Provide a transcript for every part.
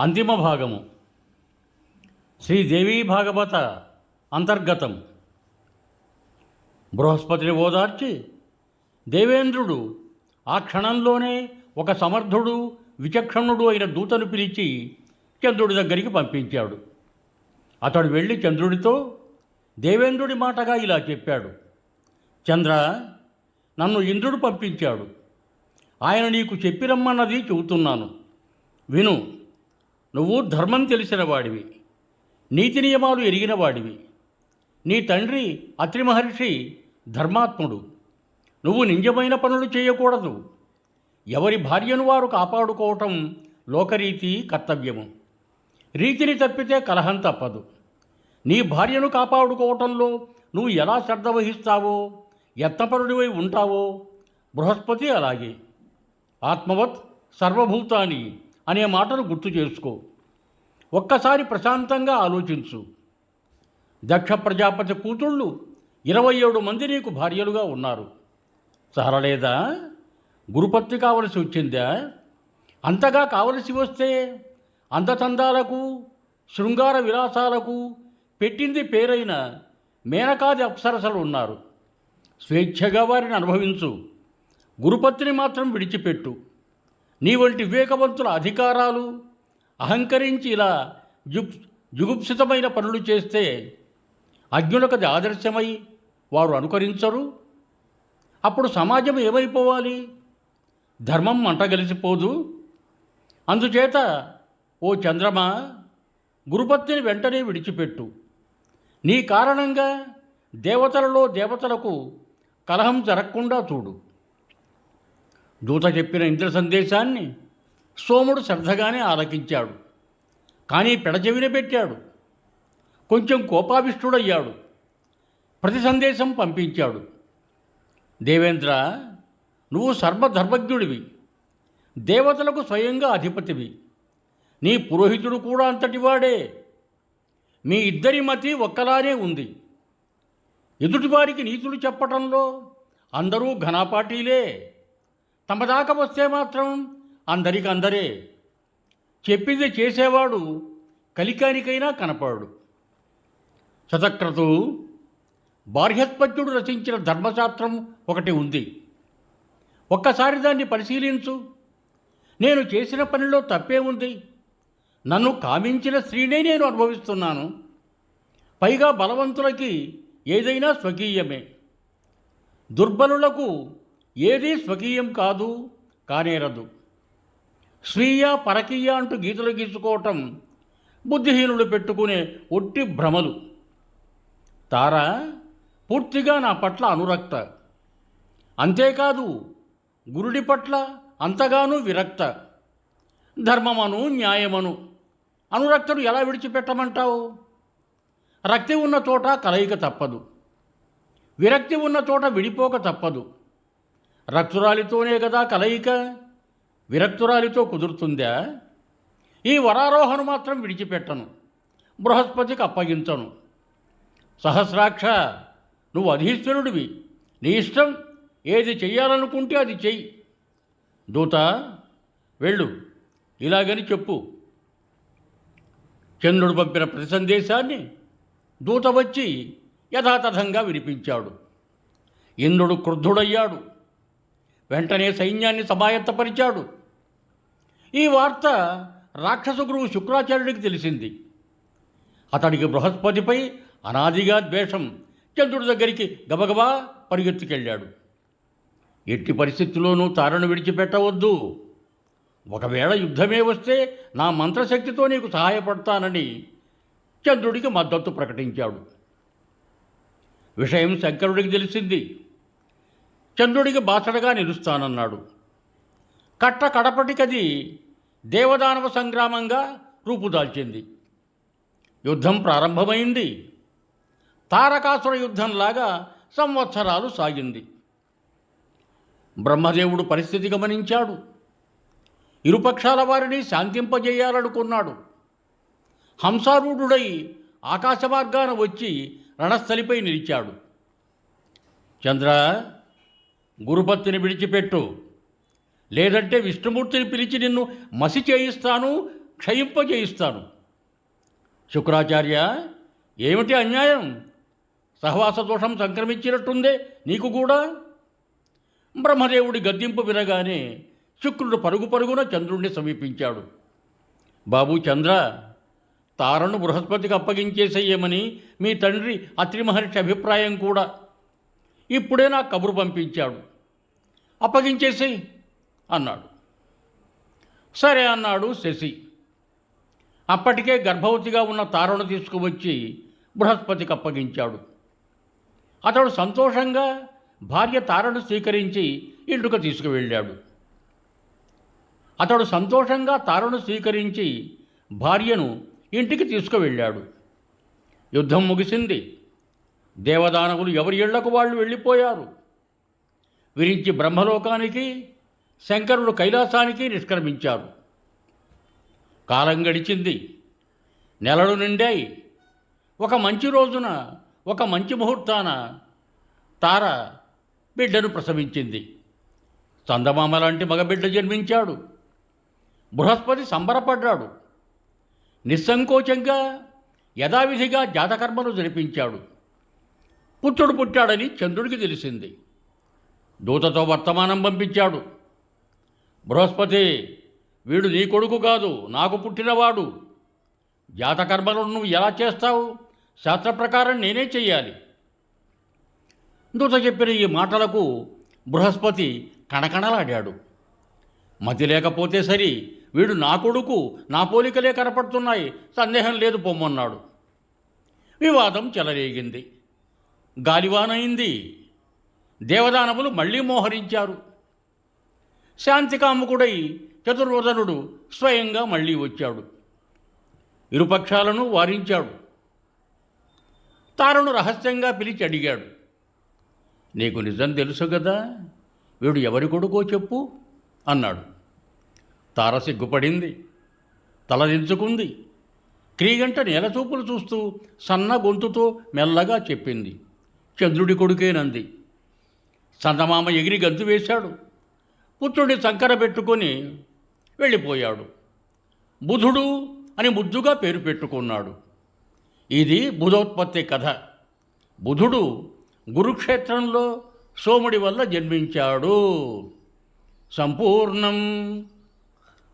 అంతిమ భాగము. శ్రీదేవీ భాగవత అంతర్గతం. బృహస్పతిని ఓదార్చి దేవేంద్రుడు ఆ క్షణంలోనే ఒక సమర్థుడు విచక్షణుడు అయిన దూతను పిలిచి చంద్రుడి దగ్గరికి పంపించాడు. అతడు వెళ్ళి చంద్రుడితో దేవేంద్రుడి మాటగా ఇలా చెప్పాడు. చంద్ర నన్ను ఇంద్రుడు పంపించాడు. ఆయన నీకు చెప్పిరమ్మన్నది చెబుతున్నాను. విను నువ్వు ధర్మం తెలిసిన వాడివి నీతి నియమాలు ఎరిగిన వాడివి. నీ తండ్రి అత్రి మహర్షి ధర్మాత్ముడు. నువ్వు నిజమైన పనులు చేయకూడదు. ఎవరి భార్యను వారు కాపాడుకోవటం లోకరీతి కర్తవ్యము. రీతిని తప్పితే కలహం తప్పదు. నీ భార్యను కాపాడుకోవటంలో నువ్వు ఎలా శ్రద్ధ వహిస్తావో యత్నపరుడివై ఉంటావో బృహస్పతి అలాగే. ఆత్మవత్ సర్వభూతాని. అనే మాటను గుర్తు చేసుకో. ఒక్కసారి ప్రశాంతంగా ఆలోచించు. దక్ష ప్రజాపతి కూతుళ్ళు ఇరవై ఏడు మంది నీకు భార్యలుగా ఉన్నారు. చాలలేదా గురుపత్తి కావలసి వచ్చిందా? అంతగా కావలసి వస్తే అందచందాలకు శృంగార విలాసాలకు పెట్టింది పేరైన మేనకాది అప్సరసలు ఉన్నారు. స్వేచ్ఛగా వారిని అనుభవించు. గురుపత్తిని మాత్రం విడిచిపెట్టు. నీ వంటి వివేకవంతుల అధికారాలు అహంకరించి ఇలా జుగ్ జుగుప్సితమైన పనులు చేస్తే అజ్ఞులకది ఆదర్శమై వారు అనుకరించరు. అప్పుడు సమాజం ఏమైపోవాలి? ధర్మం అంటగలిసిపోదు అందుచేత ఓ చంద్రమా గురుపత్తిని వెంటనే విడిచిపెట్టు. నీ కారణంగా దేవతలలో దేవతలకు కలహం జరగకుండా చూడు. దూత చెప్పిన ఇంద్ర సందేశాన్ని సోముడు శ్రద్ధగానే ఆలకించాడు. కానీ పెడచెవిన పెట్టాడు. కొంచెం కోపావిష్టుడయ్యాడు ప్రతి సందేశం పంపించాడు. దేవేంద్ర నువ్వు సర్వధర్మజ్ఞుడివి. దేవతలకు స్వయంగా అధిపతివి. నీ పురోహితుడు కూడా అంతటివాడే మీ ఇద్దరి మతి ఒక్కలానే ఉంది. ఎదుటివారికి నీతులు చెప్పటంలో అందరూ ఘనాపాటీలే తమ దాకా వస్తే మాత్రం అందరికి అందరే చెప్పింది చేసేవాడు కలికానికైనా కనపడు. శతక్రతు బార్హస్పత్యుడు రచించిన ధర్మశాస్త్రం ఒకటి ఉంది. ఒక్కసారి దాన్ని పరిశీలించు. నేను చేసిన పనిలో తప్పే ఉంది. నన్ను కామించిన స్త్రీనే నేను అనుభవిస్తున్నాను. పైగా బలవంతులకి ఏదైనా స్వకీయమే. దుర్బలులకు ఏదీ స్వకీయం కాదు కానేరదు స్వీయ పరకీయ అంటూ గీతలు గీసుకోవటం బుద్ధిహీనులు పెట్టుకునే ఒట్టి భ్రమలు. తార పూర్తిగా నా పట్ల అనురక్త. అంతేకాదు గురుడి పట్ల అంతగానూ విరక్త. ధర్మమను న్యాయమను అనురక్తను ఎలా విడిచిపెట్టమంటావు? రక్తి ఉన్న చోట కలయిక తప్పదు. విరక్తి ఉన్న చోట విడిపోక తప్పదు. రక్తురాలితోనే కదా కలయిక? విరక్తురాలితో కుదురుతుందా? ఈ వరారోహణ మాత్రం విడిచిపెట్టను. బృహస్పతికి అప్పగించను. సహస్రాక్ష నువ్వు అధీశ్వరుడివి. నీ ఇష్టం ఏది చెయ్యాలనుకుంటే అది చెయ్యి. దూత వెళ్ళు. ఇలాగని చెప్పు. చంద్రుడు పంపిన ప్రతి సందేశాన్ని దూత వచ్చి యథాతథంగా వినిపించాడు. ఇంద్రుడు క్రుద్ధుడయ్యాడు. వెంటనే సైన్యాన్ని సమాయత్తపరిచాడు ఈ వార్త రాక్షస గురువు శుక్రాచార్యుడికి తెలిసింది. అతడికి బృహస్పతిపై అనాదిగా ద్వేషం. చంద్రుడి దగ్గరికి గబగబా పరిగెత్తుకెళ్ళాడు. ఎట్టి పరిస్థితుల్లోనూ తారను విడిచిపెట్టవద్దు. ఒకవేళ యుద్ధమే వస్తే నా మంత్రశక్తితో నీకు సహాయపడతానని చంద్రుడికి మద్దతు ప్రకటించాడు. విషయం శంకరుడికి తెలిసింది. చంద్రుడికి బాసడగా నిలుస్తానన్నాడు. కట్ట కడపటికది దేవదానవ సంగ్రామంగా రూపుదాల్చింది. యుద్ధం ప్రారంభమైంది. తారకాసుర యుద్ధంలాగా సంవత్సరాలు సాగింది. బ్రహ్మదేవుడు పరిస్థితి గమనించాడు. ఇరుపక్షాల వారిని శాంతింపజేయాలనుకున్నాడు. హంసారూఢుడై ఆకాశ మార్గాన వచ్చి రణస్థలిపై నిలిచాడు. చంద్ర గురుపత్తిని విడిచిపెట్టు. లేదంటే విష్ణుమూర్తిని పిలిచి నిన్ను మసి చేయిస్తాను క్షయింపజేయిస్తాను. శుక్రాచార్య ఏమిటి అన్యాయం? సహవాస దోషం సంక్రమించినట్టుందే నీకు కూడా? బ్రహ్మదేవుడి గద్దింపు వినగానే శుక్రుడు పరుగు పరుగున చంద్రుణ్ణి సమీపించాడు. బాబు చంద్ర తారను బృహస్పతికి అప్పగించేసేయమని మీ తండ్రి అత్రి మహర్షి అభిప్రాయం కూడా. ఇప్పుడే నా కబురు పంపించాడు. అప్పగించేసి అన్నాడు. సరే అన్నాడు శశి. అప్పటికే గర్భవతిగా ఉన్న తారను తీసుకువచ్చి బృహస్పతికి అప్పగించాడు. అతడు సంతోషంగా భార్య తారను స్వీకరించి ఇంటికి తీసుకువెళ్ళాడు. అతడు సంతోషంగా తారను స్వీకరించి భార్యను ఇంటికి తీసుకువెళ్ళాడు. యుద్ధం ముగిసింది. దేవదానవులు ఎవరి ఇళ్ళకు వాళ్ళు వెళ్ళిపోయారు? విరించి బ్రహ్మలోకానికి శంకరుడు కైలాసానికి నిష్క్రమించారు. కాలం గడిచింది. నెలలు నిండాయి. ఒక మంచి రోజున ఒక మంచి ముహూర్తాన తార బిడ్డను ప్రసవించింది. చందమామ లాంటి మగబిడ్డ జన్మించాడు. బృహస్పతి సంబరపడ్డాడు. నిస్సంకోచంగా యథావిధిగా జాతకర్మలు జరిపించాడు. పుత్రుడు పుట్టాడని చంద్రుడికి తెలిసింది. దూతతో వర్తమానం పంపించాడు. బృహస్పతి వీడు నీ కొడుకు కాదు నాకు పుట్టినవాడు. జాతకర్మలను నువ్వు ఎలా చేస్తావు? శాస్త్ర ప్రకారం నేనే చెయ్యాలి. దూత చెప్పిన ఈ మాటలకు బృహస్పతి కణకణలాడాడు. మతి లేకపోతే సరి వీడు నా కొడుకు నా పోలికలే కనపడుతున్నాయి సందేహం లేదు పొమ్మన్నాడు. వివాదం చెలరేగింది. గాలివానైంది. దేవదానవులు మళ్ళీ మోహరించారు. శాంతికాముకుడై చతుర్వదనుడు స్వయంగా మళ్ళీ వచ్చాడు. ఇరుపక్షాలను వారించాడు. తారను రహస్యంగా పిలిచి అడిగాడు. నీకు నిజం తెలుసు కదా వీడు ఎవరి కొడుకో చెప్పు? అన్నాడు. తార సిగ్గుపడింది. తలదించుకుంది క్రీగంట నేలచూపులు చూస్తూ సన్న గొంతుతో మెల్లగా చెప్పింది. చంద్రుడి కొడుకేనంది. చందమామ ఎగిరి గంతు వేశాడు. పుత్రుడిని సంకర పెట్టుకొని వెళ్ళిపోయాడు. బుధుడు అని ముద్దుగా పేరు పెట్టుకున్నాడు. ఇది బుధోత్పత్తి కథ. బుధుడు గురుక్షేత్రంలో సోముడి వల్ల జన్మించాడు. సంపూర్ణం.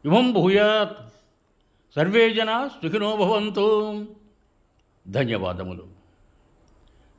ఇవం భూయాత్. సర్వే జనా సుఖినో ధన్యవాదములు.